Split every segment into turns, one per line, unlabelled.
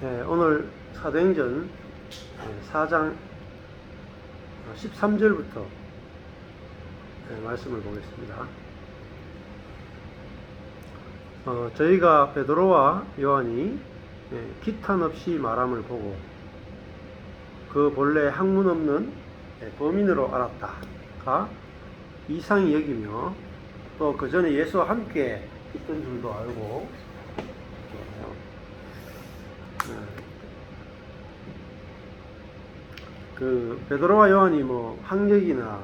네, 오늘 사도행전 4장 13절부터 말씀을 보겠습니다. 어, 저희가 베드로와 요한이 예, 기탄 없이 말함을 보고 그 본래 학문 없는 예, 범인으로 알았다가 이상히 여기며 또 그 전에 예수와 함께 있던 줄도 알고 예. 그 베드로와 요한이 뭐 학력이나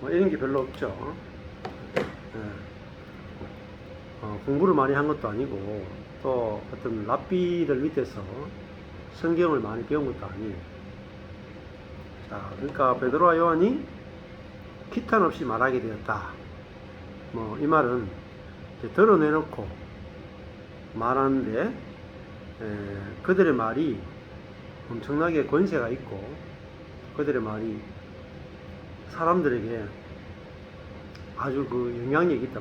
뭐 이런 게 별로 없죠. 예. 어, 공부를 많이 한 것도 아니고 또 어떤 랍비들 밑에서 성경을 많이 배운 것도 아니에요. 자, 그러니까 베드로와 요한이 기탄 없이 말하게 되었다. 뭐 이 말은 드러내놓고 말하는데 에, 그들의 말이 엄청나게 권세가 있고 그들의 말이 사람들에게 아주 그 영향력이 있다.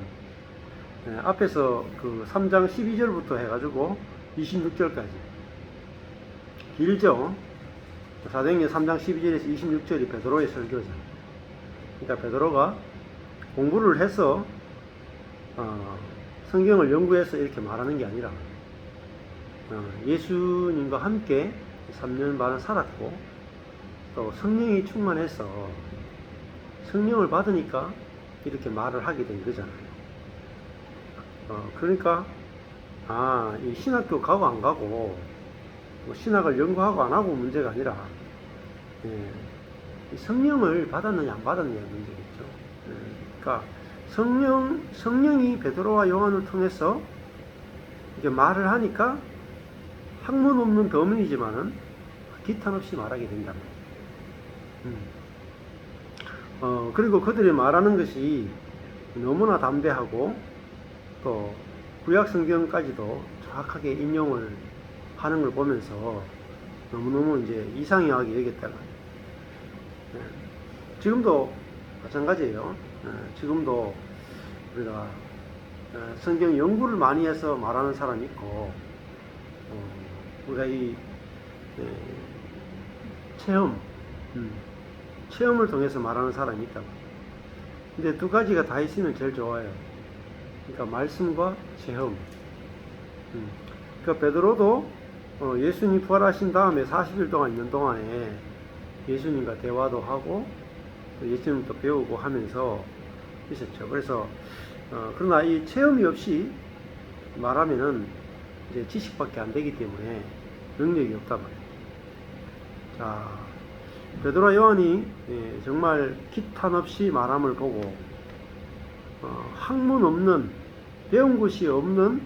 예, 앞에서 그 3장 12절부터 해가지고 26절까지 길죠. 사도행전 3장 12절에서 26절이 베드로의 설교죠. 그러니까 베드로가 공부를 해서 어, 성경을 연구해서 이렇게 말하는 게 아니라 어, 예수님과 함께 3년 반을 살았고 또 성령이 충만해서 성령을 받으니까 이렇게 말을 하게 된 거잖아요. 어, 그러니까 아, 이 신학교 가고 안 가고 뭐 신학을 연구하고 안 하고 문제가 아니라 예, 이 성령을 받았느냐 안 받았느냐 문제겠죠. 예, 그러니까 성령 성령이 베드로와 요한을 통해서 이렇게 말을 하니까 학문 없는 범인이지만은 기탄 없이 말하게 된다. 음. 어, 그리고 그들이 말하는 것이 너무나 담대하고 또 구약 성경까지도 정확하게 인용을 하는 걸 보면서 너무너무 이제 이상하게 여겼다가 예. 지금도 마찬가지예요. 예, 지금도 우리가 예, 성경 연구를 많이 해서 말하는 사람이 있고 어, 우리가 이 예, 체험 음, 체험을 통해서 말하는 사람이 있다고. 근데 두 가지가 다 있으면 제일 좋아요. 그러니까 말씀과 체험. 음. 그러니까 베드로도 어, 예수님 부활하신 다음에 40일 동안 있는 동안에 예수님과 대화도 하고 또 예수님도 배우고 하면서 있었죠. 그래서 어, 그러나 이 체험이 없이 말하면은 이제 지식밖에 안 되기 때문에 능력이 없다 말이에요. 자, 베드로와 요한이 예, 정말 기탄 없이 말함을 보고 어, 학문 없는 배운 것이 없는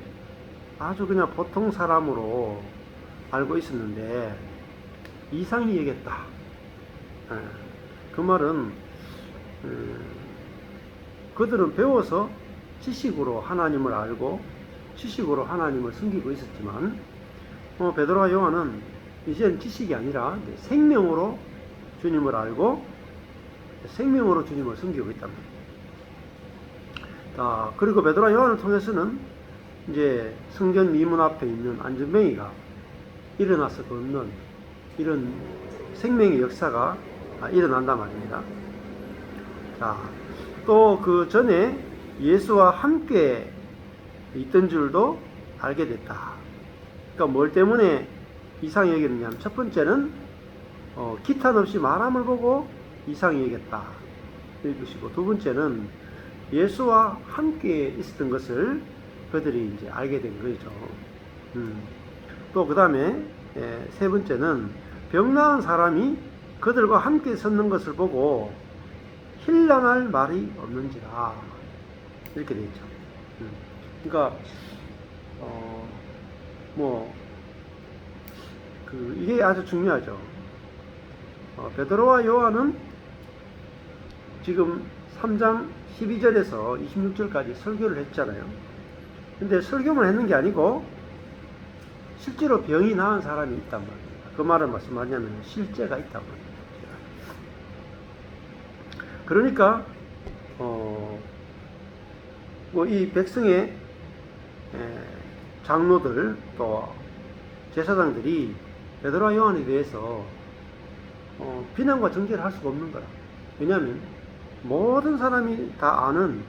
아주 그냥 보통 사람으로 알고 있었는데 이상히 여겼다. 예, 그 말은 음, 그들은 배워서 지식으로 하나님을 알고 지식으로 하나님을 숨기고 있었지만 어, 베드로와 요한은 이제는 지식이 아니라 생명으로 주님을 알고 생명으로 주님을 숨기고 있답니다. 자, 그리고 베드로와 요한을 통해서는 이제 성전 미문 앞에 있는 안전뱅이가 일어나서 걷는 이런 생명의 역사가 일어난단 말입니다. 자, 또 그 전에 예수와 함께 있던 줄도 알게 됐다. 그러니까 뭘 때문에 이상히 여기느냐면 첫 번째는 어, 기탄 없이 말함을 보고 이상히 여겼다. 이것이고 두 번째는 예수와 함께 있었던 것을 그들이 이제 알게 된 거죠. 음. 또그 다음에 예, 세 번째는 병 나은 사람이 그들과 함께 섰는 것을 보고 힐난할 말이 없는지라 이렇게 되어 있죠. 음. 그러니까 어, 뭐 그, 이게 아주 중요하죠. 어, 베드로와 요한은 지금 3장 12절에서 26절까지 설교를 했잖아요. 근데 설교만 했는 게 아니고 실제로 병이 나은 사람이 있단 말이에요. 그 무슨 말이냐면 실제가 있단 말이에요. 그러니까 어, 뭐 이 백성의 에, 장로들 또 제사장들이 베드로와 요한에 대해서 어, 비난과 정죄를 할 수가 없는 거라. 왜냐하면 모든 사람이 다 아는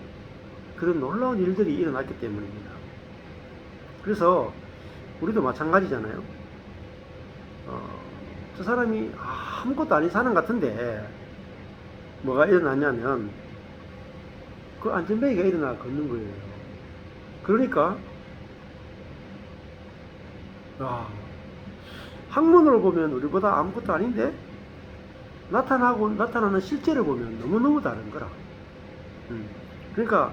그런 놀라운 일들이 일어났기 때문입니다. 그래서 우리도 마찬가지잖아요. 어, 저 사람이 아무것도 아닌 사람 같은데 뭐가 일어났냐면 그 안전뱅이가 일어나 걷는 거예요. 그러니까 야, 학문으로 보면 우리보다 아무것도 아닌데 나타나고 나타나는 실제를 보면 너무너무 다른 거라. 음. 그러니까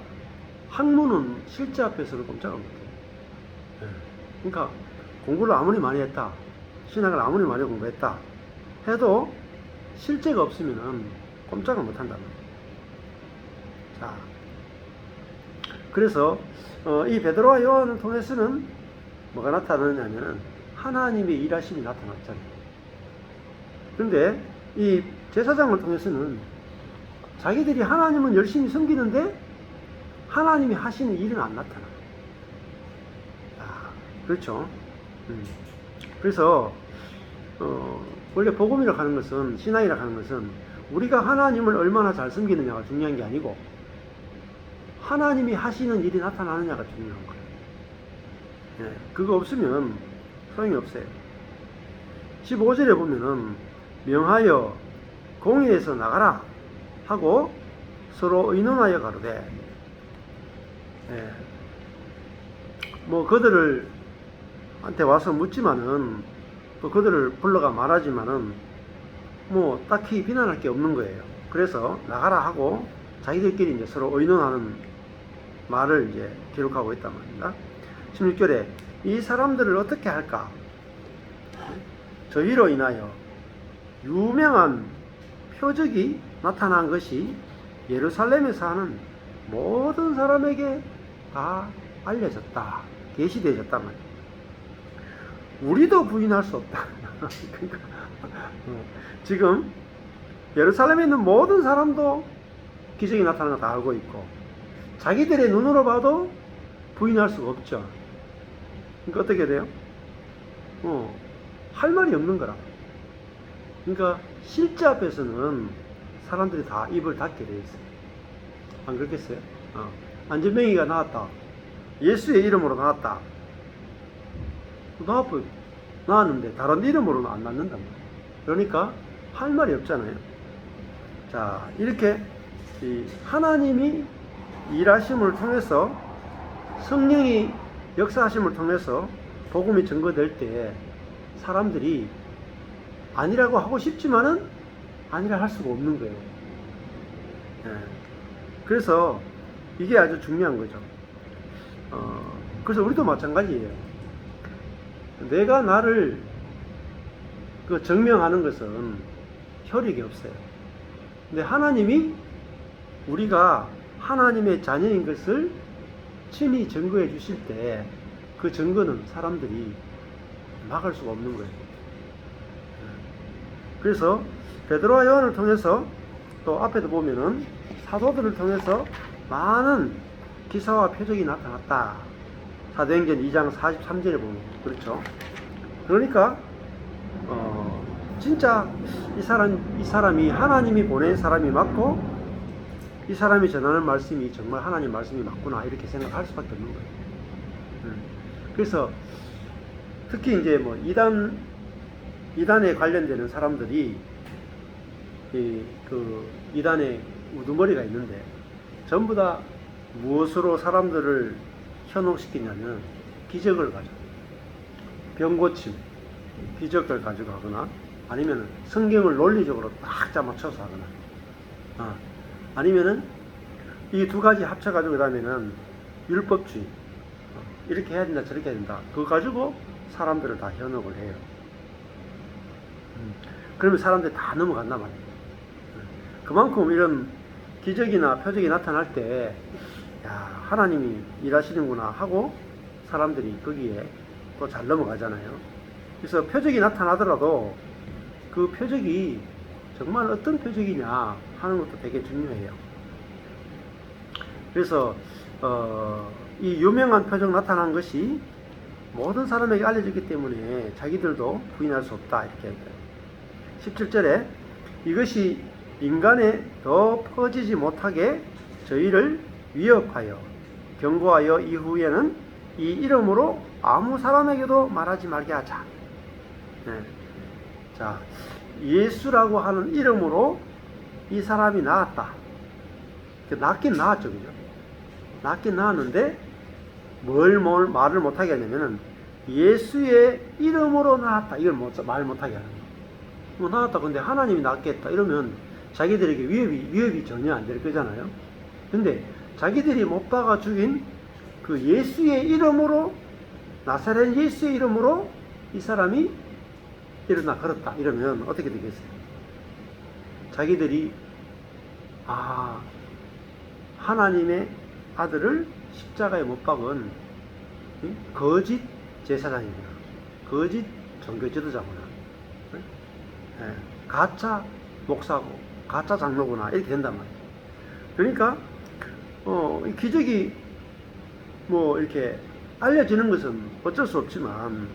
학문은 실제 앞에서는 꼼짝을 못해. 예. 그러니까 공부를 아무리 많이 했다, 신학을 아무리 많이 공부했다 해도 실제가 없으면은 꼼짝을 못한다. 자, 그래서 어, 이 베드로와 요한을 통해서는 뭐가 나타나냐면은 하나님의 일하심이 나타났잖아요. 그런데 이 제사장을 통해서는 자기들이 하나님은 열심히 섬기는데 하나님이 하시는 일은 안 나타나. 아, 그렇죠. 음. 그래서 어, 원래 복음이라 하는 것은 신앙이라 하는 것은 우리가 하나님을 얼마나 잘 섬기느냐가 중요한 게 아니고 하나님이 하시는 일이 나타나느냐가 중요한 거예요. 예, 그거 없으면 소용이 없어요. 15절에 보면은 명하여 공의에서 나가라 하고 서로 의논하여 가로되 예, 뭐 그들을 한테 와서 묻지만은 또 그들을 불러가 말하지만은 뭐 딱히 비난할 게 없는 거예요. 그래서 나가라 하고 자기들끼리 이제 서로 의논하는 말을 이제 기록하고 있단 말입니다. 16절에 이 사람들을 어떻게 할까? 저희로 인하여 유명한 표적이 나타난 것이 예루살렘에서 하는 모든 사람에게 다 알려졌다. 계시되어졌단 말이에요. 우리도 부인할 수 없다. 그러니까 어, 지금 예루살렘에 있는 모든 사람도 기적이 나타나는 거 다 알고 있고 자기들의 눈으로 봐도 부인할 수가 없죠. 그러니까 어떻게 돼요? 어, 할 말이 없는 거라. 그러니까 실제 앞에서는 사람들이 다 입을 닫게 돼 있어요. 안 그렇겠어요? 어. 안전뱅이가 나왔다. 예수의 이름으로 나왔다. 나왔, 나왔는데 다른 이름으로는 안 낳는단 말이에요. 그러니까 할 말이 없잖아요. 자, 이렇게 이 하나님이 일하심을 통해서 성령이 역사하심을 통해서 복음이 증거될 때 사람들이 아니라고 하고 싶지만은 아니라 할 수가 없는 거예요. 예. 그래서 이게 아주 중요한 거죠. 어, 그래서 우리도 마찬가지예요. 내가 나를 그 증명하는 것은 혈육이 없어요. 근데 하나님이 우리가 하나님의 자녀인 것을 친히 증거해 주실 때 그 증거는 사람들이 막을 수가 없는 거예요. 그래서 베드로와 요한을 통해서 또 앞에도 보면은 사도들을 통해서 많은 기사와 표적이 나타났다. 사도행전 2장 43절에 보면 그렇죠. 그러니까 어, 진짜 이 사람 이 사람이 하나님이 보낸 사람이 맞고 이 사람이 전하는 말씀이 정말 하나님 말씀이 맞구나 이렇게 생각할 수밖에 없는 거예요. 음. 그래서 특히 이제 뭐 이단 이단에 관련되는 사람들이 이 그 이단에 우두머리가 있는데 전부 다 무엇으로 사람들을 현혹시키냐면 기적을 가지고 병고침 기적을 가지고 하거나 아니면 성경을 논리적으로 딱 잡아쳐서 하거나 아, 아니면은 이 두 가지 합쳐가지고 그다음에는 율법주의 어, 이렇게 해야 된다 저렇게 해야 된다 그거 가지고 사람들을 다 현혹을 해요. 음, 그러면 사람들이 다 넘어간단 말이에요. 그만큼 이런 기적이나 표적이 나타날 때, 야, 하나님이 일하시는구나 하고 사람들이 거기에 또 잘 넘어가잖아요. 그래서 표적이 나타나더라도 그 표적이 정말 어떤 표적이냐 하는 것도 되게 중요해요. 그래서, 어, 이 유명한 표적 나타난 것이 모든 사람에게 알려졌기 때문에 자기들도 부인할 수 없다 이렇게 했다. 17절에 이것이 인간에 더 퍼지지 못하게 저희를 위협하여 경고하여 이후에는 이 이름으로 아무 사람에게도 말하지 말게 하자. 네. 자, 예수라고 하는 이름으로 이 사람이 나았다. 그 낫긴 나았죠, 그죠? 낫긴 나았는데 뭘, 뭘 말을 못하게 하냐면은 예수의 이름으로 나았다. 이걸 못, 말 못하게 하는 거예요. 뭐 나았다. 근데 하나님이 낫겠다. 이러면 자기들에게 위협이, 위협이 전혀 안 될 거잖아요. 근데 자기들이 못 박아 죽인 그 예수의 이름으로 나사렛 예수의 이름으로 이 사람이 일어나 걸었다. 이러면 어떻게 되겠어요? 자기들이 아 하나님의 아들을 십자가에 못 박은 이? 거짓 제사장이구나. 거짓 종교 지도자구나. 예, 가짜 목사고 가짜 장로구나 이렇게 된단 말이에요. 그러니까 어, 이 기적이 뭐 이렇게 알려지는 것은 어쩔 수 없지만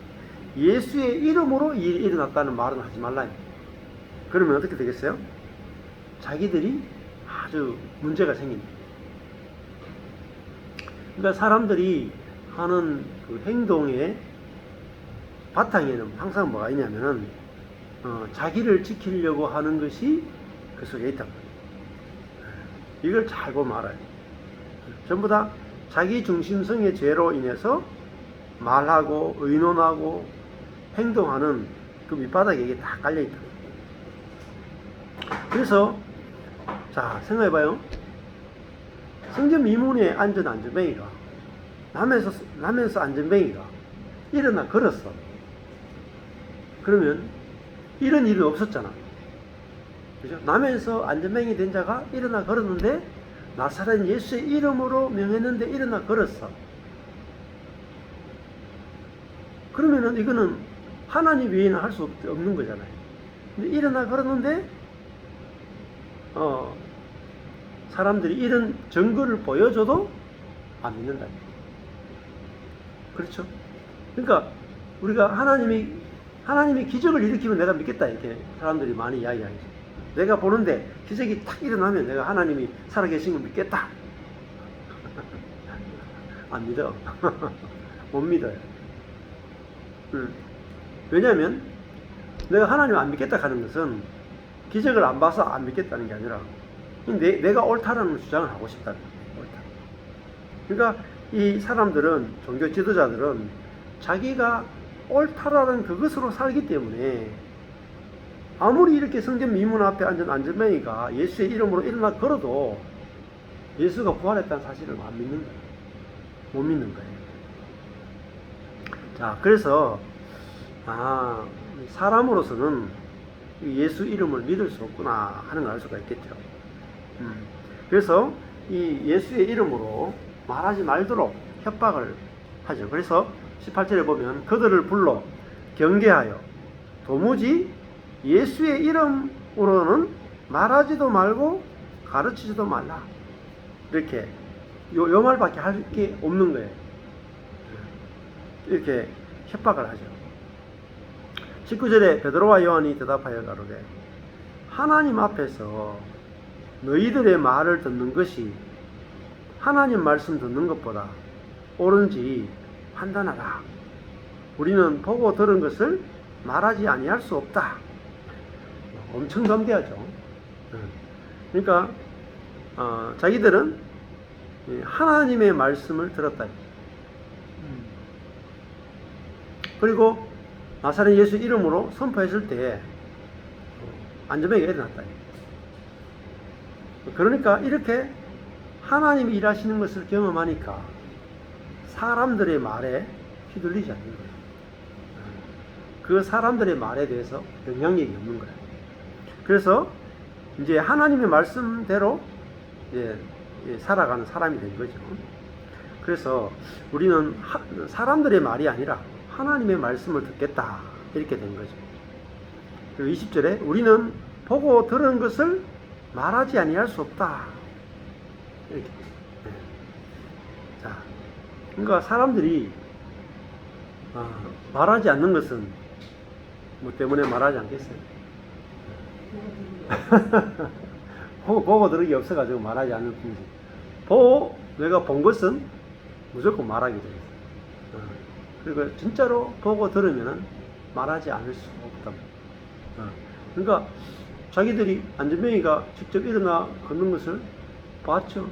예수의 이름으로 이 일이 일어났다는 말은 하지 말라. 그러면 어떻게 되겠어요? 자기들이 아주 문제가 생깁니다. 그러니까 사람들이 하는 그 행동의 바탕에는 항상 뭐가 있냐면은 어, 자기를 지키려고 하는 것이 그 속에 있단 말이에요. 이걸 잘 보면 알아요. 전부 다 자기 중심성의 죄로 인해서 말하고 의논하고 행동하는 그 밑바닥에 이게 다 깔려 있다. 그래서 자 생각해봐요. 성전 미문에 앉은 안전뱅이가 남에서 남에서 안전뱅이가 일어나 걸었어. 그러면 이런 일은 없었잖아. 그죠? 남에서 안전뱅이 된 자가 일어나 걸었는데 나사렛 예수의 이름으로 명했는데 일어나 걸었어. 그러면은 이거는 하나님 외에는 할 수 없는 거잖아요. 근데 일어나 걸었는데 어 사람들이 이런 증거를 보여줘도 안 믿는다. 그렇죠? 그러니까 우리가 하나님이 하나님이 기적을 일으키면 내가 믿겠다 이렇게 사람들이 많이 이야기하죠. 내가 보는데 기적이 탁 일어나면 내가 하나님이 살아계신 걸 믿겠다. 안 믿어. 못 믿어요. 음. 왜냐하면 내가 하나님 안 믿겠다 하는 것은 기적을 안 봐서 안 믿겠다는 게 아니라 내, 내가 옳다라는 주장을 하고 싶다는 거예요. 옳다. 그러니까 이 사람들은 종교 지도자들은 자기가 옳다라는 그것으로 살기 때문에 아무리 이렇게 성전 미문 앞에 앉은 안전뱅이가 예수의 이름으로 일어나 걸어도 예수가 부활했다는 사실을 안 믿는 거예요. 못 믿는 거예요. 자, 그래서 아 사람으로서는 예수 이름을 믿을 수 없구나 하는 걸 알 수가 있겠죠. 음, 그래서 이 예수의 이름으로 말하지 말도록 협박을 하죠. 그래서 18절에 보면 그들을 불러 경계하여 도무지 예수의 이름으로는 말하지도 말고 가르치지도 말라. 이렇게 요, 요 말밖에 할 게 없는 거예요. 이렇게 협박을 하죠. 19절에 베드로와 요한이 대답하여 가로되 하나님 앞에서 너희들의 말을 듣는 것이 하나님 말씀 듣는 것보다 옳은지 판단하라. 우리는 보고 들은 것을 말하지 아니할 수 없다. 엄청 담대하죠. 그러니까 어, 자기들은 하나님의 말씀을 들었다. 그리고 나사렛 예수 이름으로 선포했을 때 안전뱅이가 일어났다. 그러니까 이렇게 하나님이 일하시는 것을 경험하니까 사람들의 말에 휘둘리지 않는 거예요. 그 사람들의 말에 대해서 영향력이 없는 거예요. 그래서 이제 하나님의 말씀대로 이제 살아가는 사람이 된 거죠. 그래서 우리는 하, 사람들의 말이 아니라 하나님의 말씀을 듣겠다. 이렇게 된 거죠. 그리고 20절에 우리는 보고 들은 것을 말하지 아니할 수 없다. 이렇게. 네. 자, 그러니까 사람들이 아, 말하지 않는 것은 뭐 때문에 말하지 않겠어요? 보고, 보고 들은 게 없어가지고 말하지 않는 뿐이지. 보고 내가 본 것은 무조건 말하게 돼 있어요. 어, 그리고 진짜로 보고 들으면은 말하지 않을 수가 없다. 어, 그러니까 자기들이 안전병이가 직접 일어나 걷는 것을 봤죠.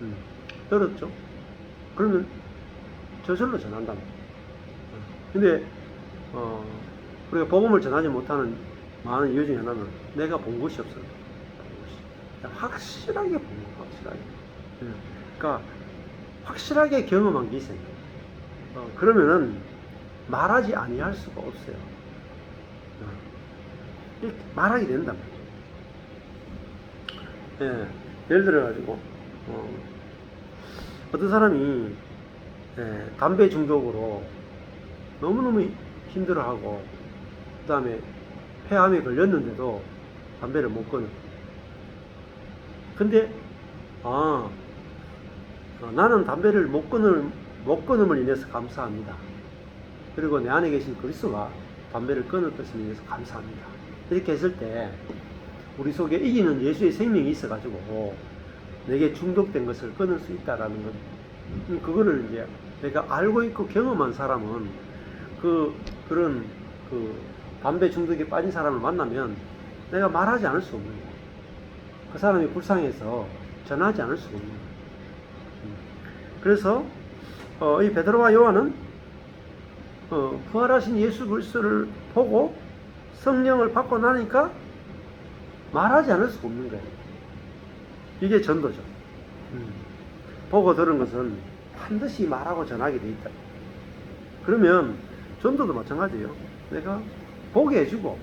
음, 들었죠. 그러면 저절로 전한다. 어, 근데 어, 우리가 복음을 전하지 못하는 많은 이유 중에 하나는 내가 본 것이 없어요. 것이. 확실하게 본 거, 확실하게. 예. 그러니까 확실하게 경험한 게 있어요. 어, 그러면은 말하지 아니할 수가 없어요. 어, 말하게 말이에요. 예, 예를 들어가지고 어, 어떤 사람이 예, 담배 중독으로 너무너무 힘들어하고 그 다음에 폐암에 걸렸는데도 담배를 못 끊어. 근데 아 어, 나는 담배를 못 끊을 못 끊음을 인해서 감사합니다. 그리고 내 안에 계신 그리스도가 담배를 끊을 것을 인해서 감사합니다. 이렇게 했을 때 우리 속에 이기는 예수의 생명이 있어가지고 내게 중독된 것을 끊을 수 있다라는 것. 음, 그거를 이제 내가 알고 있고 경험한 사람은 그 그런 그 담배 중독에 빠진 사람을 만나면 내가 말하지 않을 수 없는 거예요. 그 사람이 불쌍해서 전하지 않을 수가 없는 거예요. 음. 그래서 어, 이 베드로와 요한은 어, 부활하신 예수 그리스도를 보고 성령을 받고 나니까 말하지 않을 수가 없는 거예요. 이게 전도죠. 음. 보고 들은 것은 반드시 말하고 전하게 돼 있다. 그러면 전도도 마찬가지예요. 내가 보게 해주고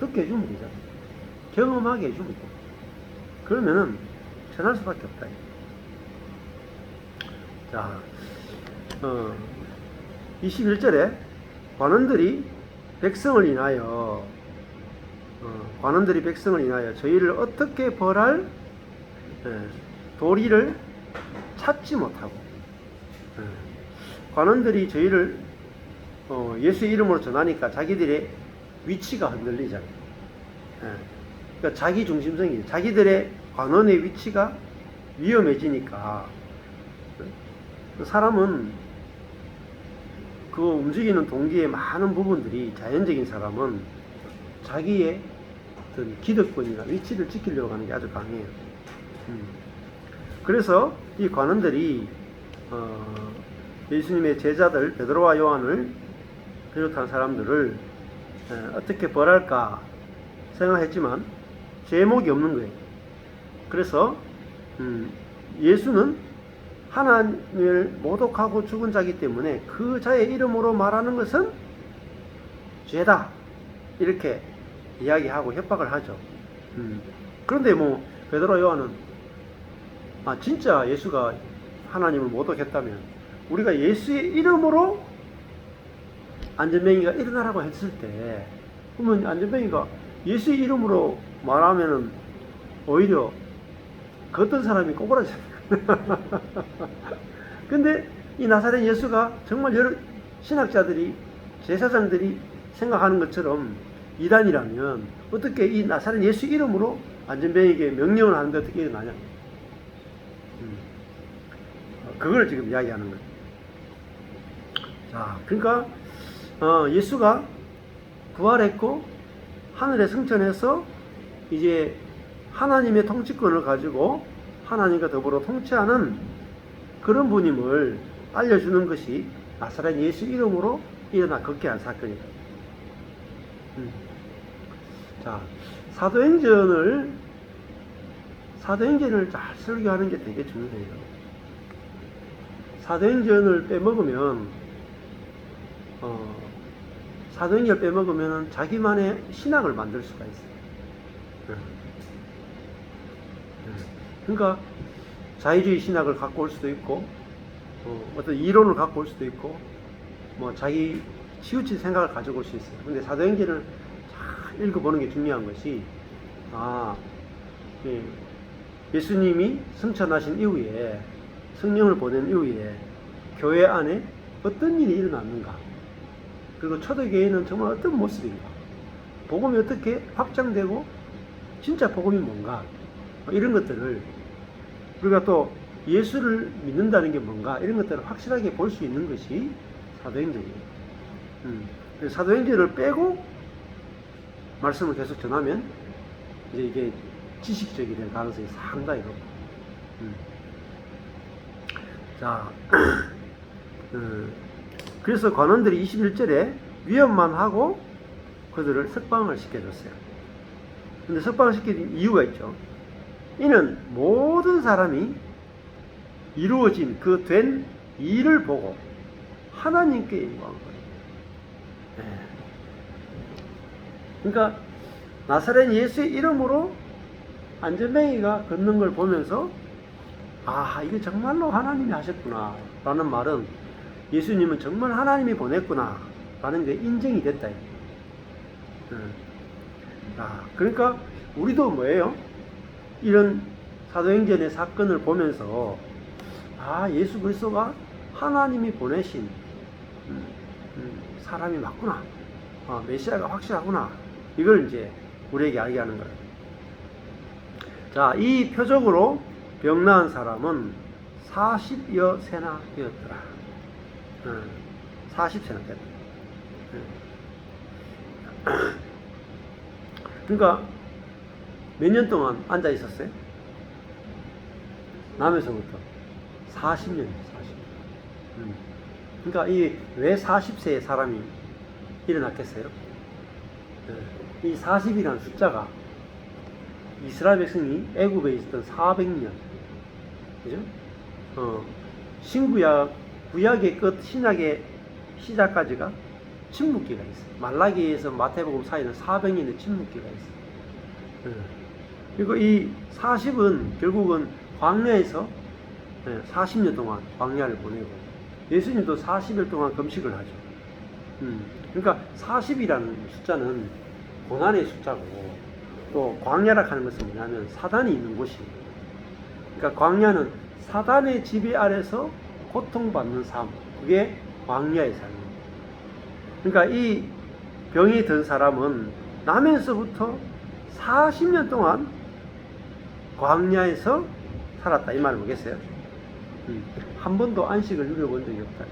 듣게 해주면 되잖아. 경험하게 해주면 돼. 그러면은 전할 수밖에 없다. 자, 어, 21절에 관원들이 백성을 인하여 어, 관원들이 백성을 인하여 저희를 어떻게 벌할 예, 도리를 찾지 못하고 예, 관원들이 저희를 어, 예수의 이름으로 전하니까 자기들의 위치가 흔들리잖아요. 예, 그러니까 자기 중심성이 자기들의 관원의 위치가 위험해지니까 그 사람은 그 움직이는 동기의 많은 부분들이 자연적인 사람은 자기의 어떤 기득권이나 위치를 지키려고 하는 게 아주 강해요. 음. 그래서 이 관원들이 어, 예수님의 제자들 베드로와 요한을 비롯한 사람들을 에, 어떻게 벌할까 생각했지만 제목이 없는 거예요. 그래서 음, 예수는 하나님을 모독하고 죽은 자기 때문에 그 자의 이름으로 말하는 것은 죄다 이렇게 이야기하고 협박을 하죠. 음. 그런데 뭐 베드로 요한은 아 진짜 예수가 하나님을 모독했다면 우리가 예수의 이름으로 안전뱅이가 일어나라고 했을 때 그러면 안전뱅이가 예수의 이름으로 말하면은 오히려 그 어떤 사람이 꼬부라져요. 근데 이 나사렛 예수가 정말 여러 신학자들이 제사장들이 생각하는 것처럼 이단이라면 어떻게 이 나사렛 예수 이름으로 안전병에게 명령을 하는데 어떻게 일어나냐? 음. 그걸 지금 이야기하는 거예요. 자, 그러니까 어, 예수가 부활했고 하늘에 승천해서 이제 하나님의 통치권을 가지고 하나님과 더불어 통치하는 그런 분임을 알려주는 것이 나사렛 예수 이름으로 일어나 걷게 한 사건이다. 음. 자, 사도행전을 사도행전을 잘 설교하는 게 되게 중요해요. 사도행전을 빼먹으면 어, 사도행전 빼먹으면 자기만의 신학을 만들 수가 있어요. 음. 그러니까 자유주의 신학을 갖고 올 수도 있고 어, 어떤 이론을 갖고 올 수도 있고 뭐 자기 치우친 생각을 가지고 올수 있어요. 근데 사도행전을 잘 읽어보는 게 중요한 것이 아 예, 예수님이 승천하신 이후에 성령을 보낸 이후에 교회 안에 어떤 일이 일어났는가 그리고 초대교회는 정말 어떤 모습인가? 복음이 어떻게 확장되고 진짜 복음이 뭔가? 뭐 이런 것들을 우리가 또 예수를 믿는다는 게 뭔가 이런 것들을 확실하게 볼 수 있는 것이 사도행전이에요. 음. 사도행전을 빼고 말씀을 계속 전하면 이제 이게 지식적이 될 가능성이 상당히 높고. 음. 자, 음, 그래서 관원들이 21절에 위협만 하고 그들을 석방을 시켜줬어요. 근데 석방을 시킨 이유가 있죠. 이는 모든 사람이 이루어진 그 된 일을 보고 하나님께 인고한 거예요. 예. 그러니까 나사렛 예수의 이름으로 안전뱅이가 걷는 걸 보면서 아 이게 정말로 하나님이 하셨구나 라는 말은 예수님은 정말 하나님이 보냈구나 라는 게 인정이 됐다. 음. 아, 그러니까 우리도 뭐예요? 이런 사도행전의 사건을 보면서 아 예수 그리스도가 하나님이 보내신 음, 음, 사람이 맞구나. 아, 메시아가 확실하구나. 이걸 이제 우리에게 알게 하는 거예요. 자, 이 표적으로 병 나은 사람은 40여 세나 되었더라. 음, 40세나 됐다. 음. 그러니까 몇 년 동안 앉아 있었어요? 남에서부터 40년, 40년. 음. 그러니까 이 왜 40세의 사람이 일어났겠어요? 네. 이 40이라는 숫자가 이스라엘 백성이 애굽에 있었던 400년, 그죠? 어, 신구약, 구약의 끝, 신약의 시작까지가 침묵기가 있어. 말라기에서 마태복음 사이는 400년의 침묵기가 있어. 네. 그리고 이 40은 결국은 광야에서 40년 동안 광야를 보내고 예수님도 40일 동안 금식을 하죠. 음, 그러니까 40이라는 숫자는 고난의 숫자고 또 광야라 하는 것은 뭐냐면 사단이 있는 곳이에요. 그러니까 광야는 사단의 지배 아래서 고통받는 삶, 그게 광야의 삶입니다. 그러니까 이 병이 든 사람은 나면서부터 40년 동안 광야에서 살았다 이 말을 보겠어요? 음, 한 번도 안식을 누려본 적이 없다.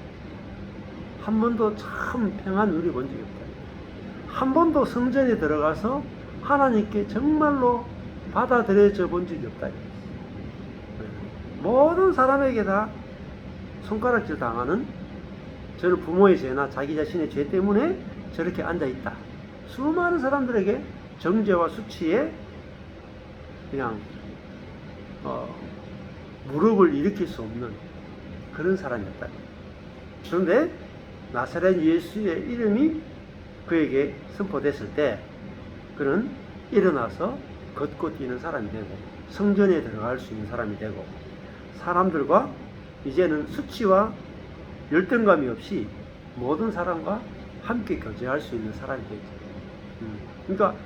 한 번도 참 평안 누려본 적이 없다. 한 번도 성전에 들어가서 하나님께 정말로 받아들여져 본 적이 없다. 모든 사람에게 다 손가락질 당하는 저는 부모의 죄나 자기 자신의 죄 때문에 저렇게 앉아 있다. 수많은 사람들에게 정죄와 수치에 그냥 어, 무릎을 일으킬 수 없는 그런 사람이었다. 그런데 나사렛 예수의 이름이 그에게 선포됐을 때 그는 일어나서 걷고 뛰는 사람이 되고 성전에 들어갈 수 있는 사람이 되고 사람들과 이제는 수치와 열등감이 없이 모든 사람과 함께 교제할 수 있는 사람이 되죠. 음. 그러니까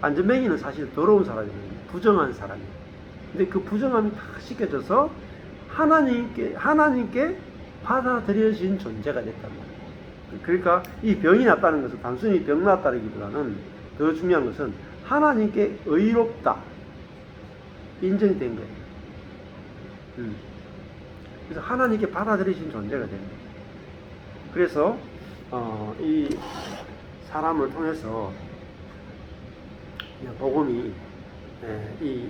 안전뱅이는 사실 더러운 사람이에요. 부정한 사람이에요. 근데 그 부정함이 다 씻겨져서 하나님께 하나님께 받아들여진 존재가 됐단 말이에요. 그러니까 이 병이 났다는 것은 단순히 병 났다기보다는 더 중요한 것은 하나님께 의롭다 인정된 거예요. 음. 그래서 하나님께 받아들이신 존재가 됩니다. 그래서 어, 이 사람을 통해서 복음이 예, 이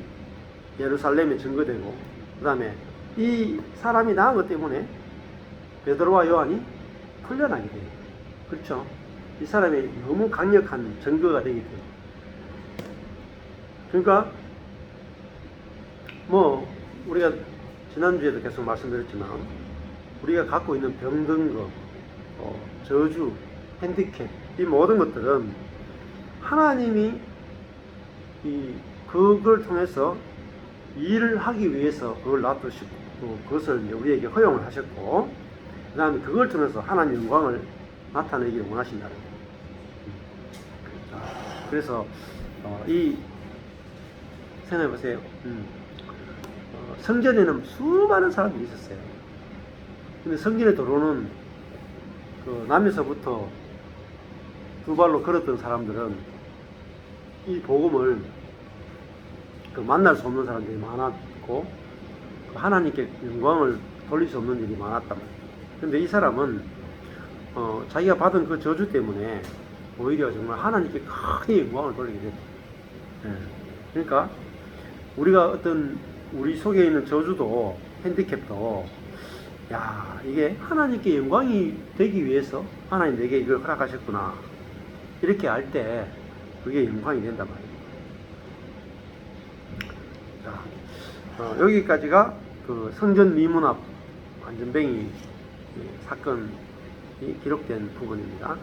예루살렘에 증거되고 그 다음에 이 사람이 나은 것 때문에 베드로와 요한이 풀려나게 돼요. 그렇죠? 이 사람이 너무 강력한 증거가 되기 때문에. 그러니까 뭐 우리가 지난주에도 계속 말씀드렸지만 우리가 갖고 있는 병든 거, 어, 저주, 핸디캡 이 모든 것들은 하나님이 이 그걸 통해서 일을 하기 위해서 그걸 놔두시고 또 그것을 우리에게 허용을 하셨고 그 다음에 그걸 통해서 하나님 영광을 나타내기를 원하신다는 거예요. 그래서 어, 이 생각해 보세요. 음. 어, 성전에는 수많은 사람들이 있었어요. 근데 성전에 들어오는 그 남에서부터 두 발로 걸었던 사람들은 이 복음을 그 만날 수 없는 사람들이 많았고 그 하나님께 영광을 돌릴 수 없는 일이 말이에요. 근데 이 사람은 어, 자기가 받은 그 저주 때문에 오히려 정말 하나님께 크게 영광을 돌리게 됐죠. 예. 그러니까 우리가 어떤 우리 속에 있는 저주도 핸디캡도 야 이게 하나님께 영광이 되기 위해서 하나님 내게 이걸 허락하셨구나 이렇게 알때 그게 영광이 된단 말이에요. 자 어, 여기까지가 그 성전 미문 앞 안전뱅이 이 사건이 기록된 부분입니다.